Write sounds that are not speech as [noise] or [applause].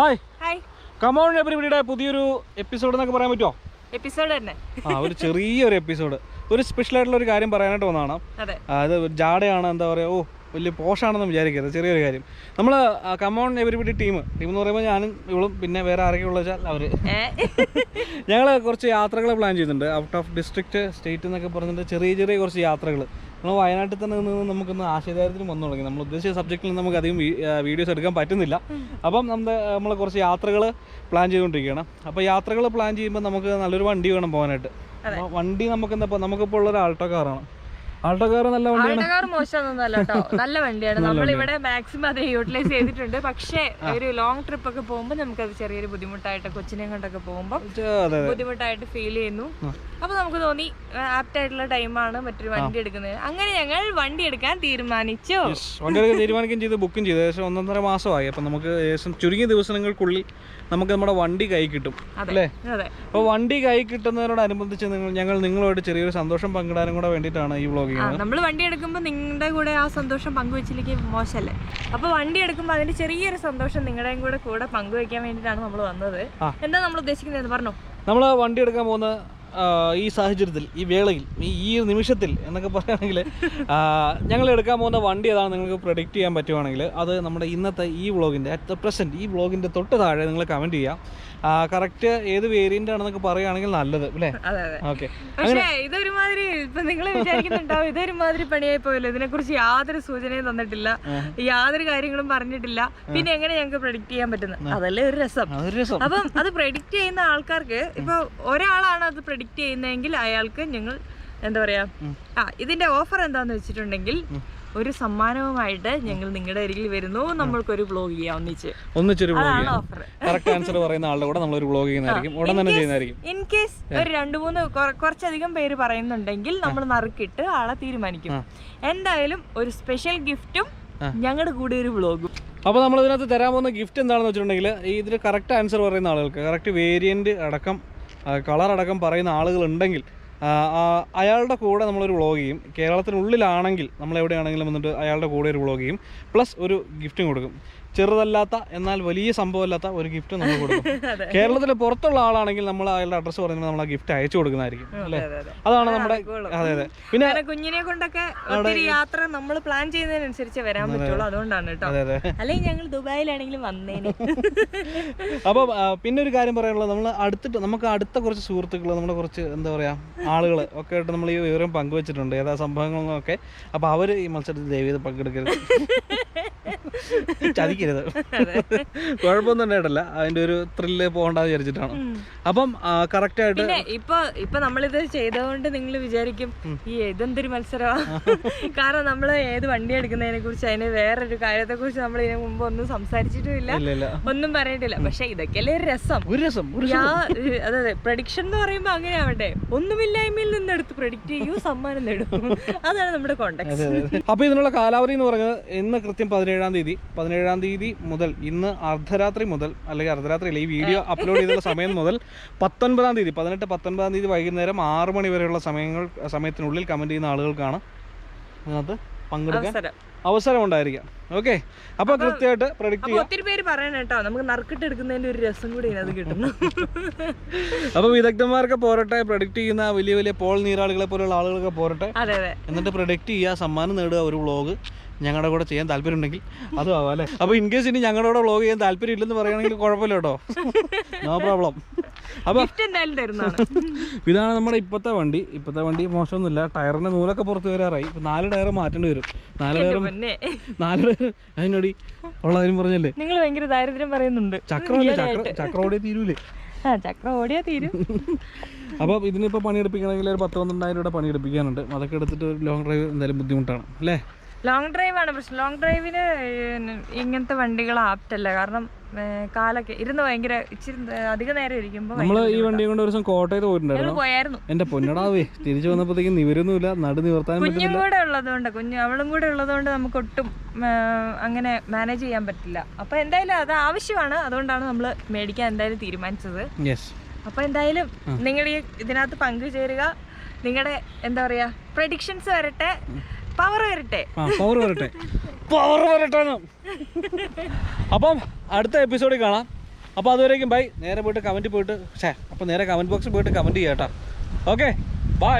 Hi hi come on എവരിബിയുടെ പുതിയൊരു episode എന്നൊക്കെ പറയാൻ പറ്റുമോ എപ്പിസോഡ് തന്നെ. ആ ഒരു ചെറിയൊരു എപ്പിസോഡ് ഒരു സ്പെഷ്യൽ ആയിട്ടുള്ള ഒരു കാര്യം പറയാനായിട്ട് വന്നതാണ്. അതെ. ആ, അത് ജാടയാണ് എന്താ പറയുക ഓ വലിയ പോഷാണെന്ന് വിചാരിക്കരുത്. ചെറിയൊരു കാര്യം. നമ്മൾ കമോൺ എവരിബിഡി ടീം ടീം എന്ന് പറയുമ്പോൾ ഞാനും ഇവളും പിന്നെ വേറെ ആരൊക്കെയുള്ള വെച്ചാൽ അവർ [laughs] ഞങ്ങൾ കുറച്ച് യാത്രകൾ പ്ലാൻ ചെയ്യുന്നുണ്ട് ഔട്ട് ഓഫ് ഡിസ്ട്രിക്റ്റ് സ്റ്റേറ്റ് എന്നൊക്കെ പറഞ്ഞിട്ട് ചെറിയ ചെറിയ കുറച്ച് യാത്രകൾ നമ്മൾ വയനാട്ടിൽ തന്നെ നിന്ന് നമുക്കൊന്ന് ആശയധാരത്തിന് വന്നു തുടങ്ങി. നമ്മൾ ഉദ്ദേശിച്ച സബ്ജക്റ്റിൽ നിന്ന് നമുക്ക് അധികം വീഡിയോസ് എടുക്കാൻ പറ്റുന്നില്ല. അപ്പം നമ്മൾ നമ്മൾ കുറച്ച് യാത്രകൾ പ്ലാൻ ചെയ്തുകൊണ്ടിരിക്കുകയാണ്. അപ്പോൾ യാത്രകൾ പ്ലാൻ ചെയ്യുമ്പോൾ നമുക്ക് നല്ലൊരു വണ്ടി വേണം പോകാനായിട്ട്. വണ്ടി നമുക്ക് എന്താ നമുക്കിപ്പോൾ ഉള്ളൊരു ആൾട്ടോ കാറാണ് ആൾട്ടോ കാർ നല്ല വണ്ടിയാണ്. ആൾട്ടകാർ മോശമൊന്നുമല്ല കേട്ടോ. നല്ല വണ്ടിയാണ്. നമ്മൾ ഇവിടെ മാക്സിമം അത് യൂട്ടിലൈസ് ചെയ്തിട്ടുണ്ട്. പക്ഷേ ഒരു ലോങ് ട്രിപ്പ് ഒക്കെ പോകുമ്പോ നമുക്ക് അത് ചെറിയൊരു ബുദ്ധിമുട്ടായിട്ട് കൊച്ചിനെയും കൊണ്ടൊക്കെ പോകുമ്പോൾ അതെ ബുദ്ധിമുട്ടായിട്ട് ഫീൽ ചെയ്യുന്നു. അപ്പൊ നമുക്ക് തോന്നി ആപ്റ്റ് ആയിട്ടുള്ള ടൈമാണ് മറ്റൊരു വണ്ടി എടുക്കുന്നത്. അങ്ങനെ ഞങ്ങൾ വണ്ടി എടുക്കാൻ തീരുമാനിച്ചു. വണ്ടി എടുക്കാൻ തീരുമാനിക്കുകയും ചെയ്ത് ബുക്കും ചെയ്തു. ഏകദേശം ഒന്നൊന്നര മാസമായി. അപ്പൊ നമുക്ക് ഏകദേശം ചുരുങ്ങിയ ദിവസങ്ങൾക്കുള്ളിൽ നമുക്ക് നമ്മുടെ വണ്ടി കൈ കിട്ടും അല്ലേ? അപ്പൊ വണ്ടി കൈ കിട്ടുന്നതിനോടനുബന്ധിച്ച് അനുബന്ധിച്ച് ഞങ്ങൾ നിങ്ങളോട് ചെറിയൊരു സന്തോഷം പങ്കിടാനും കൂടെ വേണ്ടിയിട്ടാണ് ഈ വ്ളോഗ് ചെയ്യുന്നത് നമ്മൾ വണ്ടി എടുക്കുമ്പോൾ നിങ്ങളുടെ കൂടെ ആ സന്തോഷം പങ്കുവെച്ചില്ലെങ്കിൽ മോശമല്ലേ അപ്പൊ വണ്ടി എടുക്കുമ്പോൾ അതിന്റെ ചെറിയൊരു സന്തോഷം നിങ്ങളുടെയും കൂടെ കൂടെ പങ്കുവെക്കാൻ വേണ്ടിയിട്ടാണ് നമ്മൾ വന്നത്. എന്താ നമ്മൾ ഉദ്ദേശിക്കുന്നത് പറഞ്ഞു? നമ്മൾ വണ്ടി എടുക്കാൻ പോകുന്ന ഈ സാഹചര്യത്തിൽ ഈ വേളയിൽ ഈ ഈ നിമിഷത്തിൽ എന്നൊക്കെ പറയുകയാണെങ്കിൽ ഞങ്ങൾ എടുക്കാൻ പോകുന്ന വണ്ടി ഏതാണ് നിങ്ങൾക്ക് പ്രൊഡിക്റ്റ് ചെയ്യാൻ പറ്റുവാണെങ്കിൽ അത് നമ്മുടെ ഇന്നത്തെ ഈ വ്ളോഗിന്റെ അറ്റ് ദ പ്രസന്റ് ഈ വ്ളോഗിന്റെ തൊട്ട് താഴെ നിങ്ങൾ കമന്റ് ചെയ്യാം. കറക്റ്റ് ഏത് വേരിയന്റ് ആണെന്നൊക്കെ പറയുകയാണെങ്കിൽ നല്ലത് അല്ലേ? ഓക്കെ പക്ഷേ ഇതൊരുമാതിരി ഇപ്പൊ നിങ്ങൾ വിചാരിക്കുന്നുണ്ടാവും ഇതൊരുമാതിരി പണിയായി പോയല്ലോ ഇതിനെ കുറിച്ച് യാതൊരു സൂചനയും തന്നിട്ടില്ല. യാതൊരു കാര്യങ്ങളും പറഞ്ഞിട്ടില്ല. പിന്നെ എങ്ങനെ ഞങ്ങൾക്ക് പ്രഡിക്റ്റ് ചെയ്യാൻ പറ്റുന്നത്? അതല്ലേ ഒരു രസം. അപ്പം അത് പ്രഡിക്റ്റ് ചെയ്യുന്ന ആൾക്കാർക്ക് ഇപ്പൊ ഒരാളാണ് അത് പ്രഡിക്റ്റ് ചെയ്യുന്നതെങ്കിൽ അയാൾക്ക് ഞങ്ങൾ എന്താ പറയാ ആ. ഇതിന്റെ ഓഫർ എന്താന്ന് വെച്ചിട്ടുണ്ടെങ്കിൽ ഒരു സമ്മാനവുമായിട്ട് ഞങ്ങൾ നിങ്ങളുടെ അരികിൽ വരുന്നു. നമ്മൾക്കൊരു ബ്ലോഗ് ചെയ്യാം ഒന്നിച്ച്. ഒന്നിച്ചൊരു ചെയ്യാം. കറക്റ്റ് ആൻസർ പറയുന്ന ആളുടെ കൂടെ നമ്മളൊരു വ്ളോഗ് ചെയ്യുന്നതായിരിക്കും. ഉടൻ തന്നെ ചെയ്യുന്നതായിരിക്കും. ഇൻ കേസ് ഒരു രണ്ടു മൂന്ന് കുറച്ചധികം പേര് പറയുന്നുണ്ടെങ്കിൽ നമ്മൾ നറുക്കിട്ട് ആളെ തീരുമാനിക്കും. എന്തായാലും ഒരു സ്പെഷ്യൽ ഗിഫ്റ്റും ഞങ്ങളുടെ കൂടെ ഒരു ബ്ലോഗും അപ്പോൾ നമ്മൾ ഇതിനകത്ത് തരാൻ പോകുന്ന ഗിഫ്റ്റ് എന്താണെന്ന് വെച്ചിട്ടുണ്ടെങ്കിൽ ഇതിന് ഇതിൽ കറക്റ്റ് ആൻസർ പറയുന്ന ആളുകൾക്ക് കറക്റ്റ് വേരിയന്റ് അടക്കം കളർ അടക്കം പറയുന്ന ആളുകളുണ്ടെങ്കിൽ ആ, ആ, അയാളുടെ കൂടെ നമ്മളൊരു വ്ളോഗ് ചെയ്യും. കേരളത്തിനുള്ളിലാണെങ്കിൽ നമ്മൾ എവിടെയാണെങ്കിലും വന്നിട്ട് അയാളുടെ കൂടെ ഒരു വ്ളോഗ് ചെയ്യും. പ്ലസ് ഒരു ഗിഫ്റ്റും കൊടുക്കും. ചെറുതല്ലാത്ത എന്നാൽ വലിയ സംഭവമല്ലാത്ത ഒരു ഗിഫ്റ്റ് നമ്മൾ കൊടുക്കും. [laughs] കേരളത്തിലെ പുറത്തുള്ള ആളാണെങ്കിൽ നമ്മൾ അയാളുടെ അഡ്രസ്സ് പറഞ്ഞാൽ നമ്മൾ ആ ഗിഫ്റ്റ് അയച്ചു കൊടുക്കുന്നതായിരിക്കും അല്ലേ? അതെ, അതെ. അതാണ് നമ്മുടെ അതെ അതെ. പിന്നെ കുഞ്ഞിനെ കൊണ്ടൊക്കെ ഒത്തിരി യാത്ര നമ്മൾ പ്ലാൻ ചെയ്യുന്നതിനനുസരിച്ച് വരാൻ പറ്റുള്ളൂ. അതുകൊണ്ടാണ് കേട്ടോ. അതെ അതെ. അല്ലെങ്കിൽ ഞങ്ങൾ ദുബായിലാണെങ്കിലും വന്നേനെ. [laughs] അപ്പൊ പിന്നെ ഒരു കാര്യം പറയാനുള്ളത്. നമ്മൾ അടുത്തിട്ട് നമുക്ക് അടുത്ത കുറച്ച് സുഹൃത്തുക്കൾ നമ്മുടെ കുറച്ച് എന്താ പറയാ ആളുകൾ ഒക്കെ ആയിട്ട് നമ്മൾ ഈ വിവരം പങ്കുവച്ചിട്ടുണ്ട്. ഏതാ സംഭവങ്ങളൊക്കെ. അപ്പൊ അവർ ഈ മത്സരത്തിൽ ദയവീത് പങ്കെടുക്കരുത്. [laughs] ചതിക്കരുത്. കുഴപ്പമൊന്നും ഉണ്ടായിട്ടല്ല. അതിന്റെ ഒരു ത്രില്ല് പോകണ്ടെന്ന് വിചാരിച്ചിട്ടാണ്. അപ്പം കറക്റ്റ് ആയിട്ട് ഇപ്പൊ ഇപ്പൊ നമ്മളിത് ചെയ്തതുകൊണ്ട് നിങ്ങൾ വിചാരിക്കും ഈ ഏതെന്തൊരു മത്സരമാ കാരണം നമ്മൾ ഏത് വണ്ടി എടുക്കുന്നതിനെ കുറിച്ച് അതിന് വേറൊരു കാര്യത്തെ കുറിച്ച് നമ്മൾ ഇതിനു മുമ്പ് ഒന്നും സംസാരിച്ചിട്ടില്ല ഒന്നും പറഞ്ഞിട്ടില്ല. പക്ഷെ ഇതൊക്കെയല്ലേ ഒരു രസം. ഒരു രസം അതെ അതെ പ്രഡിക്ഷൻ എന്ന് പറയുമ്പോ അങ്ങനെ ആവട്ടെ ഒന്നുമില്ലായ്മയിൽ നിന്ന് എടുത്ത് പ്രഡിക്റ്റ് ചെയ്യൂ സമ്മാനം നേടും. അതാണ് നമ്മുടെ കോണ്ടാക്ട് അപ്പൊ ഇതിനുള്ള കാലാവധി എന്ന് പറഞ്ഞത് ഇന്ന് കൃത്യം പതിനേഴാം തീയതി പതിനേഴാം തീയതി മുതൽ ഇന്ന് അർദ്ധരാത്രി മുതൽ അല്ലെങ്കിൽ അർദ്ധരാത്രി അല്ല ഈ വീഡിയോ അപ്ലോഡ് ചെയ്തുള്ള സമയം മുതൽ പത്തൊൻപതാം തീയതി പതിനെട്ട് പത്തൊൻപതാം തീയതി വൈകുന്നേരം ആറ് മണി വരെയുള്ള സമയങ്ങൾ സമയത്തിനുള്ളിൽ കമന്റ് ചെയ്യുന്ന ആളുകൾക്കാണ് അതിനകത്ത് പങ്കെടുക്കാൻ അവസരം. ഉണ്ടായിരിക്കാം ഓക്കെ അപ്പൊ കൃത്യമായിട്ട് പ്രൊഡിക്റ്റ് ഒത്തിരി പേര് പറയണം കേട്ടോ. നമുക്ക് നറുക്കിട്ട് എടുക്കുന്നതിന്റെ ഒരു രസം കൂടി അത് കിട്ടുന്നു. [laughs] അപ്പൊ വിദഗ്ധന്മാർക്ക് പോരട്ടെ പ്രൊഡിക്റ്റ് ചെയ്യുന്ന വലിയ വലിയ പോൾ നീരാളികളെ പോലുള്ള ആളുകളൊക്കെ പോരട്ടെ. എന്നിട്ട് പ്രൊഡക്റ്റ് ചെയ്യുക സമ്മാനം നേടുക ഒരു വ്ളോഗ് ഞങ്ങളുടെ കൂടെ ചെയ്യാൻ താല്പര്യം ഉണ്ടെങ്കിൽ അതും ആവാം അല്ലേ? അപ്പൊ ഇൻ കേസ് ഇനി ഞങ്ങളുടെ കൂടെ വ്ളോഗ് ചെയ്യാൻ താല്പര്യം ഇല്ലെന്ന് പറയുകയാണെങ്കിൽ കുഴപ്പമില്ല കേട്ടോ. നോ പ്രോബ്ലം അപ്പോൾ ഗിഫ്റ്റ് എന്തായാലും തരുന്നതാണ്. [laughs] ഇതാണ് നമ്മുടെ ഇപ്പോഴത്തെ വണ്ടി. ഇപ്പോഴത്തെ വണ്ടി മോശമൊന്നുമില്ല. ടയറിന്റെ നൂലൊക്കെ പുറത്ത് വരാറായി. ഇപ്പം നാല് ടയർ മാറ്റേണ്ടി വരും. നാല് ടയർ നാല് ടയർ അതിനോടി. ഉള്ളതിനും പറഞ്ഞല്ലേ? നിങ്ങൾ ഭയങ്കര ദാരിദ്ര്യം പറയുന്നുണ്ട്. ചക്രമല്ലേ ചക്ര ചക്രം ഓടിയ തീരൂലേ? ചക്രം ഓടിയാ തീരും. [laughs] അപ്പോൾ ഇതിനിപ്പോ പണിയെടുപ്പിക്കണമെങ്കിൽ ഒരു പത്ത് പന്ത്രണ്ടായിരം രൂപ പണിയെടുപ്പിക്കാനുണ്ട് അതൊക്കെ എടുത്തിട്ട് ലോങ് ഡ്രൈവ് എന്തായാലും ബുദ്ധിമുട്ടാണ്. അല്ലേ? ലോങ് ഡ്രൈവ് ആണ്. പ്രശ്നം ലോങ് ഡ്രൈവിന് ഇങ്ങനത്തെ വണ്ടികൾ ആപ്റ്റല്ല. കാരണം കാലൊക്കെ ഇരുന്ന് ഭയങ്കര ഇച്ചിരി അധിക നേരം ഇരിക്കുമ്പോൾ നമ്മൾ ഈ വണ്ടിയും കൊണ്ട് ഒരു ദിവസം കോട്ടയത്ത് പോയിട്ടുണ്ടായിരുന്നു. എന്റെ പൊന്നടാവേ തിരിച്ചു വന്നപ്പോഴത്തേക്കും നിവരൊന്നുമില്ല നടു നിവർത്താനും കുഞ്ഞും കൂടെ ഉള്ളതുകൊണ്ട് കുഞ്ഞു അവളും കൂടെ ഉള്ളതുകൊണ്ട് നമുക്ക് ഒട്ടും അങ്ങനെ മാനേജ് ചെയ്യാൻ പറ്റില്ല. അപ്പൊ എന്തായാലും അത് ആവശ്യമാണ്. അതുകൊണ്ടാണ് നമ്മൾ മേടിക്കാൻ എന്തായാലും തീരുമാനിച്ചത്. അപ്പൊ എന്തായാലും നിങ്ങൾ ഈ ഇതിനകത്ത് പങ്കുചേരുക. നിങ്ങളുടെ എന്താ പറയാ പ്രഡിക്ഷൻസ് വരട്ടെ. പവർ വരട്ടെ. പവർ വരട്ടെ. പവർ വരട്ടെ. അപ്പം അടുത്ത എപ്പിസോഡിൽ കാണാം. അപ്പോൾ അതുവരേക്കും ബൈ നേരെ പോയിട്ട് കമന്റ് പോയിട്ട് ഷേ അപ്പോൾ നേരെ കമന്റ് ബോക്സിൽ പോയിട്ട് കമന്റ് ചെയ്യാം കേട്ടോ. Okay bye